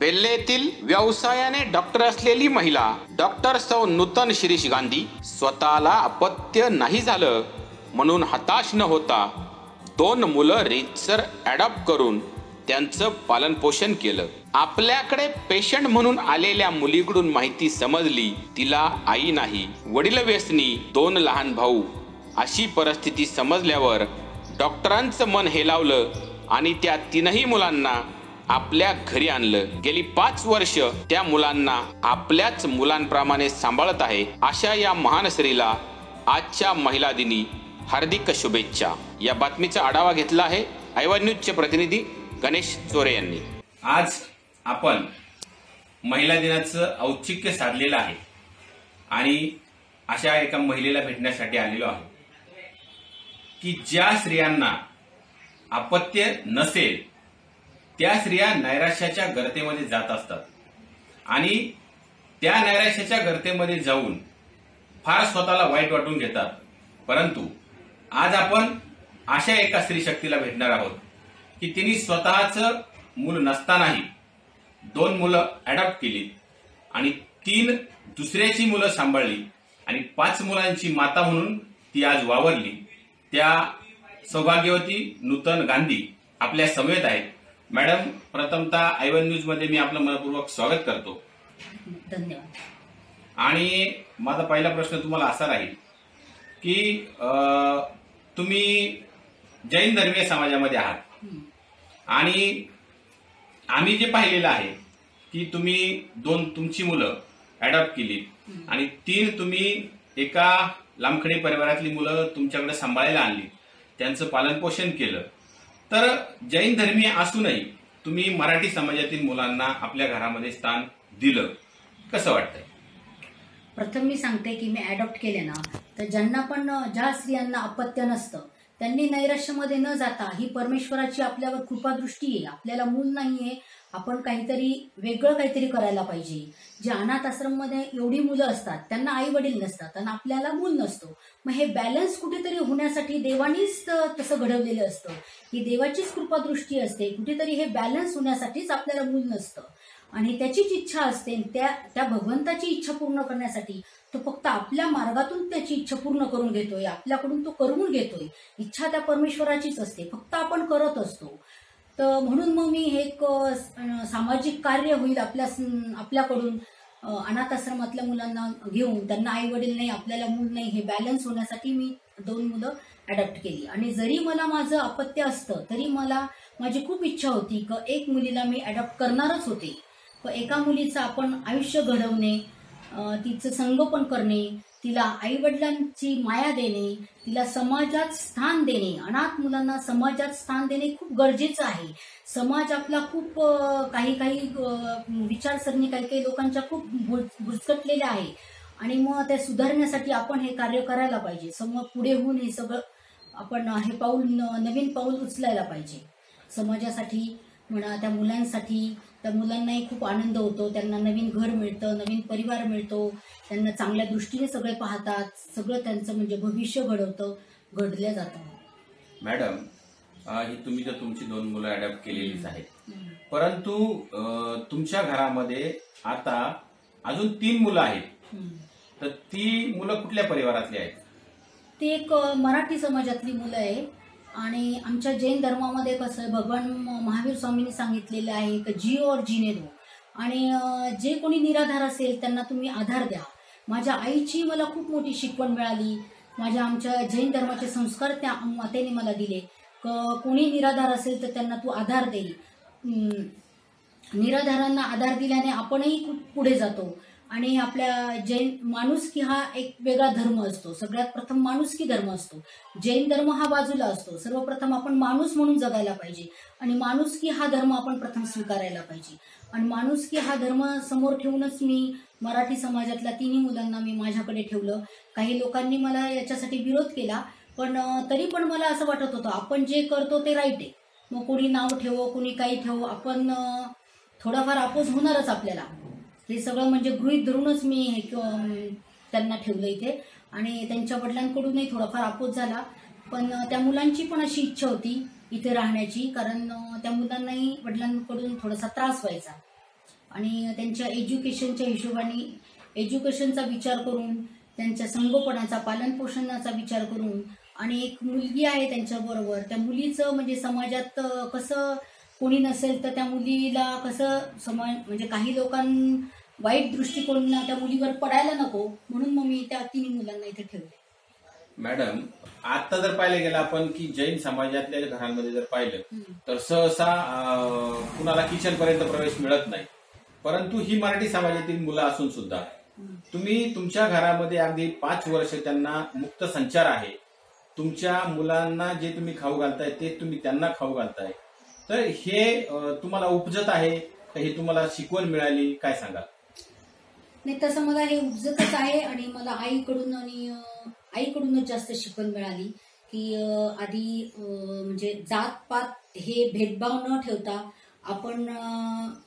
बेल्ले येथील व्यवसायाने डॉक्टर असलेली महिला डॉक्टर सौ नूतन शिरीष गांधी स्वतःला अपत्य नाही झालं म्हणून हताश न होता दोन मुलं रीतसर ॲडॉप्ट करून त्यांचं पालनपोषण केलं. आपल्याकडे पेशंट म्हणून आलेल्या मुलीकडून माहिती समजली तिला आई नाही वडील व्यसनी दोन लहान भाऊ. अशी परिस्थिती समजल्यावर डॉक्टरांचं मन हेलावलं आणि त्या तीनही मुलांना आपल्या घरी आणलं. गेली पाच वर्ष त्या मुलांना आपल्याच मुलांप्रमाणे सांभाळत आहे अशा या महान स्त्रीला आजच्या महिला दिनी हार्दिक शुभेच्छा. या बातमीचा आढावा घेतला आहे आयवा न्यूजचे प्रतिनिधी गणेश चोरे यांनी. आज आपण महिला दिनाचं औचित्य साधलेलं आहे आणि अशा एका महिलेला भेटण्यासाठी आलेलो आहे की ज्या स्त्रियांना अपत्य नसेल त्या स्त्रिया नैराश्याच्या गर्तेमध्ये जात असतात. आणि त्या नैराश्याच्या गर्तेमध्ये जाऊन फार स्वतःला वाईट वाटून घेतात. परंतु आज आपण अशा एका स्त्री शक्तीला भेटणार आहोत की तिने स्वतःचं मूल नसतानाही दोन मुलं अडॉप्ट केली आणि तीन दुसऱ्याची मुलं सांभाळली आणि पाच मुलांची माता म्हणून ती आज वावरली. त्या सौभाग्यवती नूतन गांधी आपल्या समेत आहेत. मॅडम प्रथमतः आयवन न्यूजमध्ये मी आपलं मनपूर्वक स्वागत करतो. धन्यवाद. आणि माझा पहिला प्रश्न तुम्हाला असा राहील की तुम्ही जैन धर्मीय समाजामध्ये आहात. आणि आम्ही जे पाहिलेलं आहे की तुम्ही दोन तुमची मुलं अडॉप्ट केली. आणि तीन तुम्ही एका लांबखडी परिवारातली मुलं तुमच्याकडे सांभाळायला आणली. त्यांचं पालनपोषण केलं. तर जैन धर्मीय असूनही तुम्ही मराठी समाजातील मुलांना आपल्या घरामध्ये स्थान दिलं. कसं वाटतंय? प्रथम मी सांगते की मी अडॉप्ट केले ना तर ज्यांना पण ज्या स्त्रियांना अपत्य नसतं त्यांनी नैराश्यामध्ये न जाता ही परमेश्वराची आपल्यावर कृपादृष्टी आहे आपल्याला मूल नाहीये आपण काहीतरी वेगळं काहीतरी करायला पाहिजे. जे अनाथ आश्रममध्ये एवढी मुलं असतात त्यांना आई वडील नसतात आणि आपल्याला मूल नसतो. मग हे बॅलन्स कुठेतरी होण्यासाठी देवानीच तसं घडवलेलं असतं. की देवाचीच कृपादृष्टी असते. कुठेतरी हे बॅलन्स होण्यासाठीच आपल्याला मूल नसतं. आणि त्याचीच इच्छा असते त्या त्या भगवंताची इच्छा पूर्ण करण्यासाठी तो फक्त आपल्या मार्गातून त्याची इच्छा पूर्ण करून घेतोय. आपल्याकडून तो करून घेतोय. इच्छा त्या परमेश्वराचीच असते. फक्त आपण करत असतो. तर म्हणून मग मी हे एक सामाजिक कार्य होईल आपल्या आपल्याकडून अनाथ आश्रमातल्या मुलांना घेऊन त्यांना आई वडील नाही आपल्याला मूल नाही हे बॅलन्स होण्यासाठी मी दोन मुलं अडॉप्ट केली. आणि जरी मला माझं अपत्य असतं तरी मला माझी खूप इच्छा होती की एक मुलीला मी अडॉप्ट करणारच होते. एका मुलीचं आपण आयुष्य घडवणे तिचं संगोपन करणे तिला आई वडिलांची माया देणे तिला समाजात स्थान देणे अनाथ मुलांना समाजात स्थान देणे खूप गरजेचं आहे. समाज आपला खूप काही काही विचारसरणी काही काही लोकांच्या खूप भुसकटलेल्या आहे. आणि मग ते सुधारण्यासाठी आपण हे कार्य करायला पाहिजे. समोर पुढे होऊन हे सगळं आपण हे पाऊल नवीन पाऊल उचलायला पाहिजे. समाजासाठी म्हणा त्या मुलांसाठी त्या मुलांनाही खूप आनंद होतो. त्यांना नवीन घर मिळतं नवीन परिवार मिळतो. त्यांना चांगल्या दृष्टीने सगळे पाहतात. सगळं त्यांचं म्हणजे भविष्य घडवतं घडलं जातं. मॅडम ही तुम्ही तर तुमची दोन मुलं अडॉप्ट केलेलीच आहेत. परंतु तुमच्या घरामध्ये आता अजून तीन मुलं आहेत. तर ती मुलं कुठल्या परिवारातली आहेत? ती एक मराठी समाजातली मुलं आहे. आणि आमच्या जैन धर्मामध्ये कसं आहे भगवान महावीर स्वामींनी सांगितलेलं आहे की जी और जीने दो. आणि जे कोणी निराधार असेल त्यांना तुम्ही आधार द्या. माझ्या आईची मला खूप मोठी शिकवण मिळाली. माझ्या आमच्या जैन धर्माचे संस्कार त्या मातेने मला दिले. क- कोणी निराधार असेल तर त्यांना तू आधार दे. निराधारांना आधार दिल्याने आपणही खूप पुढे जातो. आणि आपल्या जैन माणुसकी हा एक वेगळा धर्म असतो. सगळ्यात प्रथम माणुसकी धर्म असतो. जैन धर्म हा बाजूला असतो. सर्वप्रथम आपण माणूस म्हणून जगायला पाहिजे आणि माणुसकी हा धर्म आपण प्रथम स्वीकारायला पाहिजे. आणि माणुसकी हा धर्म समोर ठेवूनच मी मराठी समाजातल्या तिन्ही मुलांना मी माझ्याकडे ठेवलं. काही लोकांनी मला याच्यासाठी विरोध केला पण तरी पण मला असं वाटत होतं आपण जे करतो ते राईट आहे. मग कोणी नाव ठेवो कोणी काही ठेवो आपण थोडाफार अपोज होणारच आपल्याला. हे सगळं म्हणजे गृहित धरूनच मी हे क- त्यांना ठेवलं इथे. आणि त्यांच्या वडिलांकडूनही थोडाफार अपोज झाला. पण त्या मुलांची पण अशी इच्छा होती इथे राहण्याची कारण त्या मुलांनाही वडिलांकडून थोडासा त्रास व्हायचा. आणि त्यांच्या एज्युकेशनच्या हिशोबाने एज्युकेशनचा विचार करून त्यांच्या संगोपनाचा पालनपोषणाचा विचार करून आणि एक मुलगी आहे त्यांच्याबरोबर त्या मुलीचं म्हणजे समाजात कसं कोणी नसेल तर त्या मुलीला कसं समाज म्हणजे काही लोकां वाईट दृष्टिकोन त्या मुलीवर पडायला नको. म्हणून मग मी त्या तिन्ही मुलांना इथे ठेवले. मॅडम आता जर पाहिलं गेलं आपण की जैन समाजातल्या घरांमध्ये जर पाहिलं. तर सहसा कुणाला किचन पर्यंत प्रवेश मिळत नाही. परंतु ही मराठी समाजातील मुलं असून सुद्धा तुम्ही तुमच्या घरामध्ये अगदी पाच वर्ष त्यांना मुक्त संचार आहे. तुमच्या मुलांना जे तुम्ही खाऊ घालताय ते तुम्ही त्यांना खाऊ घालताय. तर हे तुम्हाला उपजत आहे हे तुम्हाला शिकवण मिळाली? काय सांगा नाही तसं मला हे उपजतच आहे आणि मला आईकडून आणि आईकडूनच जास्त शिकवण मिळाली की आधी म्हणजे जात पात हे भेदभाव न ठेवता आपण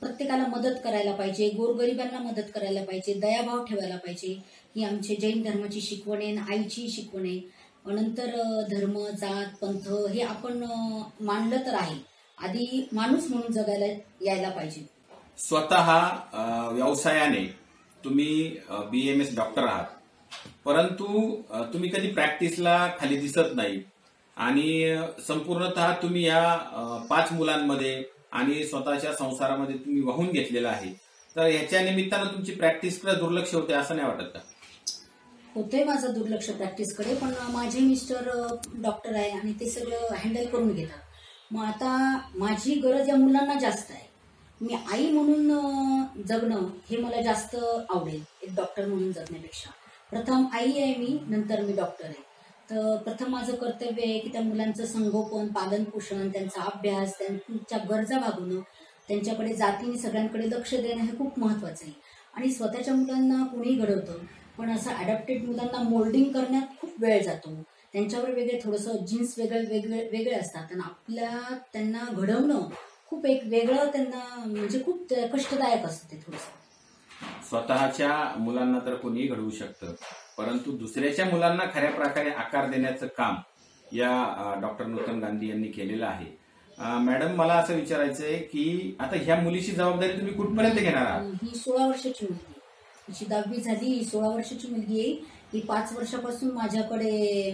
प्रत्येकाला मदत करायला पाहिजे गोरगरिबांना मदत करायला पाहिजे दयाभाव ठेवायला पाहिजे. ही आमची जैन धर्माची शिकवण आहे आणि आईची शिकवण आहे. नंतर धर्म जात पंथ हे आपण मानलं तर आहे. आधी माणूस म्हणून जगायला यायला पाहिजे. स्वतः व्यवसायाने तुम्ही बी एम एस डॉक्टर आहात. परंतु तुम्ही कधी प्रॅक्टिसला खाली दिसत नाही. आणि संपूर्णतः तुम्ही या पाच मुलांमध्ये आणि स्वतःच्या संसारामध्ये तुम्ही वाहून घेतलेला आहे. तर याच्या निमित्तानं तुमची प्रॅक्टिसकडे दुर्लक्ष होते असं नाही वाटत का? होतंय माझं दुर्लक्ष प्रॅक्टिसकडे पण माझे मिस्टर डॉक्टर आहे आणि ते सगळं हँडल करून घेतात. मग आता माझी गरज या मुलांना जास्त आहे. मी आई म्हणून जगणं हे मला जास्त आवडेल एक डॉक्टर म्हणून जगण्यापेक्षा. प्रथम आई आहे मी नंतर मी डॉक्टर आहे. तर प्रथम माझं कर्तव्य आहे की त्या मुलांचं संगोपन पालनपोषण त्यांचा अभ्यास त्यांच्या गरजा भागवणं त्यांच्याकडे जातीने सगळ्यांकडे लक्ष देणं हे खूप महत्वाचं आहे. आणि स्वतःच्या मुलांना कोणीही घडवतं पण असं अडॅप्टेड मुलांना मोल्डिंग करण्यात खूप वेळ जातो. त्यांच्यावर वेगळे थोडंसं जीन्स वेगळे वेगळे वेगळे असतात. आणि आपल्या त्यांना घडवणं खूप एक वेगळं त्यांना म्हणजे खूप कष्टदायक असतं ते थोडंसं. स्वतःच्या मुलांना तर कोणीही घडवू शकतं. परंतु दुसऱ्याच्या मुलांना खऱ्या प्रकारे आकार देण्याचं काम या डॉक्टर नूतन गांधी यांनी केलेलं आहे. मॅडम मला असं विचारायचं आहे की आता ह्या मुलीची जबाबदारी तुम्ही कुठपर्यंत घेणार आहात? ही सोळा वर्षाची मुलगी. हिची दहावी झाली सोळा वर्षाची मुलगी आहे. ही पाच वर्षापासून माझ्याकडे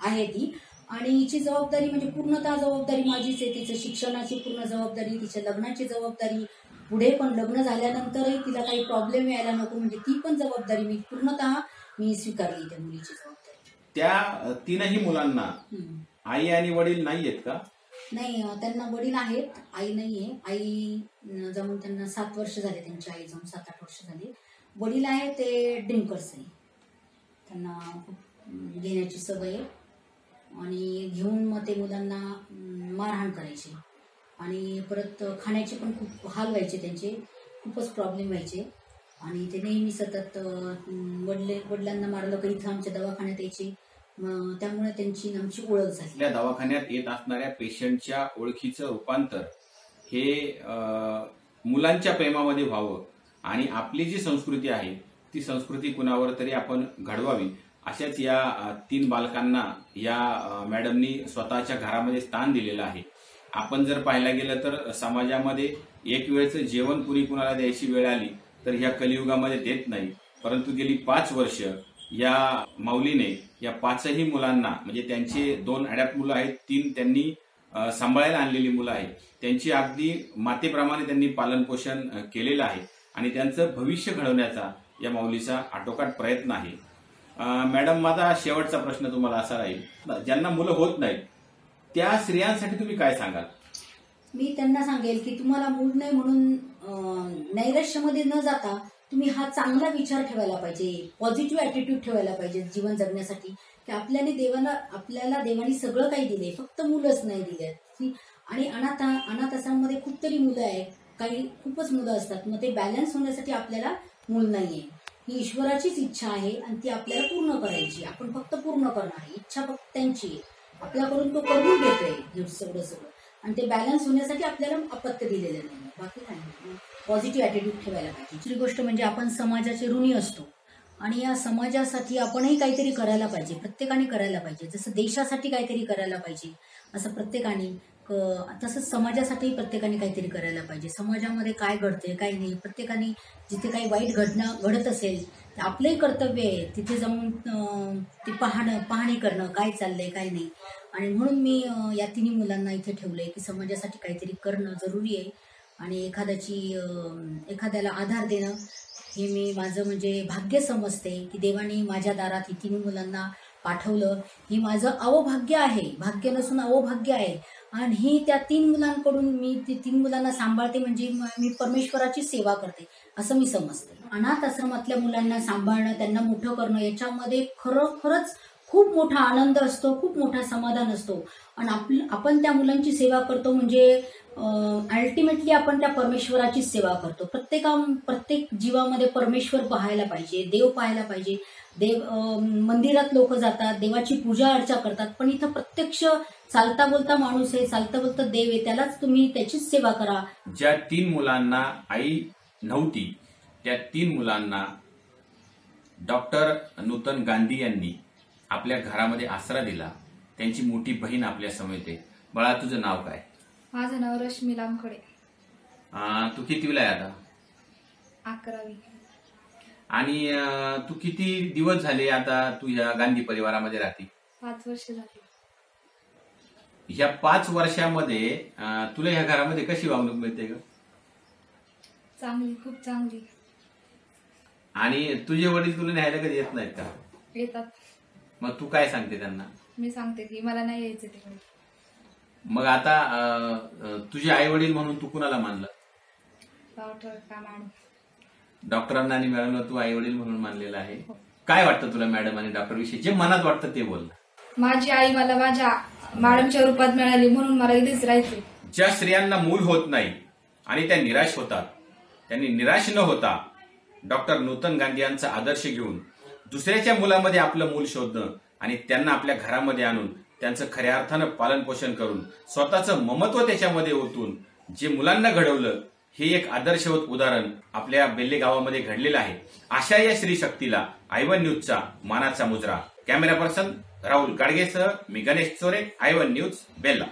आहे ती. आणि हिची जबाबदारी म्हणजे पूर्णतः जबाबदारी माझीच आहे. तिचं शिक्षणाची पूर्ण जबाबदारी तिच्या लग्नाची जबाबदारी. पुढे पण लग्न झाल्यानंतरही तिला काही प्रॉब्लेम यायला नको म्हणजे ती पण जबाबदारी मी पूर्णतः मी स्वीकारली त्या मुलीची जबाबदारी. त्या तीनही मुलांना. आई आणि वडील नाही आहेत का? नाही त्यांना वडील आहेत आई नाहीये. आई जाऊन त्यांना सात वर्ष झाले त्यांची आई जाऊन सात आठ वर्ष झाली. वडील आहे ते ड्रिंकर्स आहे. त्यांना घेण्याची सवय आहे. आणि घेऊन मग ते मुलांना मारहाण करायचे. आणि परत खाण्याचे पण खूप हाल व्हायचे त्यांचे. खूपच प्रॉब्लेम व्हायचे. आणि ते नेहमी सतत वडले वडिलांना मारलं का इथं आमच्या दवाखान्यात यायचे. त्यामुळे त्यांची आमची ओळख झाली. त्या दवाखान्यात येत असणाऱ्या पेशंटच्या ओळखीचं रूपांतर हे मुलांच्या प्रेमामध्ये व्हावं. आणि आपली जी संस्कृती आहे ती संस्कृती कुणावर तरी आपण घडवावी. अशाच या तीन बालकांना या मॅडमनी स्वतःच्या घरामध्ये स्थान दिलेलं आहे. आपण जर पाहायला गेलं तर समाजामध्ये एक वेळचं जेवण पुरी कुणाला द्यायची वेळ आली तर ह्या कलियुगामध्ये देत नाही. परंतु गेली पाच वर्ष या माऊलीने या पाचही मुलांना म्हणजे त्यांचे दोन अडॅप्ट मुलं आहेत तीन त्यांनी सांभाळायला आणलेली मुलं आहेत. त्यांची अगदी मातेप्रमाणे त्यांनी पालनपोषण केलेलं आहे. आणि त्यांचं भविष्य घडवण्याचा या माऊलीचा आटोकाट प्रयत्न आहे. मॅडम माझा शेवटचा प्रश्न तुम्हाला असा राहील. ज्यांना मुलं होत नाहीत त्या स्त्रियांसाठी तुम्ही काय सांगाल? मी त्यांना सांगेल की तुम्हाला मूल नाही म्हणून नैराश्यामध्ये न जाता तुम्ही हा चांगला विचार ठेवायला पाहिजे पॉझिटिव्ह अॅटिट्यूड ठेवायला पाहिजे जीवन जगण्यासाठी. की आपल्याने देवाला आपल्याला देवाने सगळं काही दिले फक्त मुलंच नाही दिले आणि अनाथ अनाथ आश्रममध्ये खूप तरी मुलं आहेत. काही खूपच मुलं असतात. मग ते बॅलन्स होण्यासाठी आपल्याला मूल नाहीये. ही ईश्वराचीच इच्छा आहे आणि ती आपल्याला पूर्ण करायची आपण फक्त पूर्ण करणार. इच्छा फक्त त्यांची आहे. आपल्याकडून तो करून घेतोय सगळं सगळं. आणि ते बॅलन्स होण्यासाठी आपल्याला अपत्य दिलेलं नाही. बाकी काही पॉझिटिव्ह अॅटिट्यूड ठेवायला पाहिजे. दुसरी गोष्ट म्हणजे आपण समाजाचे ऋणी असतो. आणि या समाजासाठी आपणही काहीतरी करायला पाहिजे. प्रत्येकाने करायला पाहिजे. जसं देशासाठी काहीतरी करायला पाहिजे. असं प्रत्येकाने तसंच समाजासाठी प्रत्येकाने काहीतरी करायला पाहिजे. समाजामध्ये काय घडते काय नाही प्रत्येकाने जिथे काही वाईट घटना घडत असेल आपलंही कर्तव्य आहे. तिथे जाऊन ते पाहणं पाहणी करणं काय चाललंय काय नाही. आणि म्हणून मी या तिन्ही मुलांना इथे ठेवलंय की समाजासाठी काहीतरी करणं जरुरी आहे. आणि एखाद्याची एखाद्याला आधार देणं हे मी माझं म्हणजे भाग्य समजते की देवाने माझ्या दारात ही तिन्ही मुलांना पाठवलं. हे माझं अवभाग्य आहे. भाग्य नसून अवभाग्य आहे. आणि त्या तीन मुलांकडून मी ती तीन मुलांना सांभाळते म्हणजे मी परमेश्वराची सेवा करते असं मी समजते. अनाथ आश्रमातल्या मुलांना सांभाळणं त्यांना मोठं करणं याच्यामध्ये खरोखरच खूप मोठा आनंद असतो खूप मोठा समाधान असतो. आणि आपण त्या मुलांची सेवा करतो म्हणजे अल्टिमेटली आपण त्या परमेश्वराची सेवा करतो. प्रत्येका प्रत्येक जीवामध्ये परमेश्वर पाहायला पाहिजे देव पाहायला पाहिजे. देव मंदिरात लोक जातात देवाची पूजा अर्चा करतात पण इथं प्रत्यक्ष चालता बोलता माणूस आहे चालता बोलता देव आहे त्यालाच तुम्ही त्याचीच सेवा करा. ज्या तीन मुलांना आई नव्हती त्या तीन मुलांना डॉक्टर नूतन गांधी यांनी आपल्या घरामध्ये आसरा दिला. त्यांची मोठी बहीण आपल्या आहे बाळा तुझं नाव काय? माझं नाव रश्मी लामखडे अं, तू कितवीला आहे आता? अकरावी. आणि तू किती दिवस झाले आता तू या गांधी परिवारामध्ये राहते? पाच वर्ष झाली. ह्या पाच वर्षामध्ये तुला ह्या घरामध्ये कशी वागणूक मिळते ग? चांगली खूप चांगली. आणि तुझे वडील तुला न्यायला कधी येत नाहीत का? येतात. मग तू काय सांगते त्यांना? मी सांगते की मला नाही यायचं तिकडे मग आता अं, तुझे आई वडील म्हणून तू कुणाला मानलं? का डॉक्टरांना आणि मॅडमला तू आई वडील म्हणून मानलेलं आहे. काय वाटतं तुला मॅडम आणि डॉक्टर विषयी? जे मनात वाटतं ते बोल. माझी आई मला माझ्या मॅडमच्या रूपात मिळाली म्हणून मला इथेच राहायचे ज्या स्त्रियांना मूल होत नाही आणि त्या निराश होतात त्यांनी निराश न होता डॉक्टर नूतन गांधी यांचा आदर्श घेऊन दुसऱ्याच्या मुलामध्ये आपलं मूल शोधणं आणि त्यांना आपल्या घरामध्ये आणून त्यांचं खऱ्या अर्थानं पालन पोषण करून स्वतःचं ममत्व त्याच्यामध्ये ओतून जे मुलांना घडवलं हे एक आदर्शवत उदाहरण आपल्या बेल्ले गावामध्ये घडलेलं आहे. अशा या श्री शक्तीला आयवन न्यूजचा मानाचा मुजरा. कॅमेरा पर्सन राहुल गाडगेसह मी Ganesh Chore I one news Bella.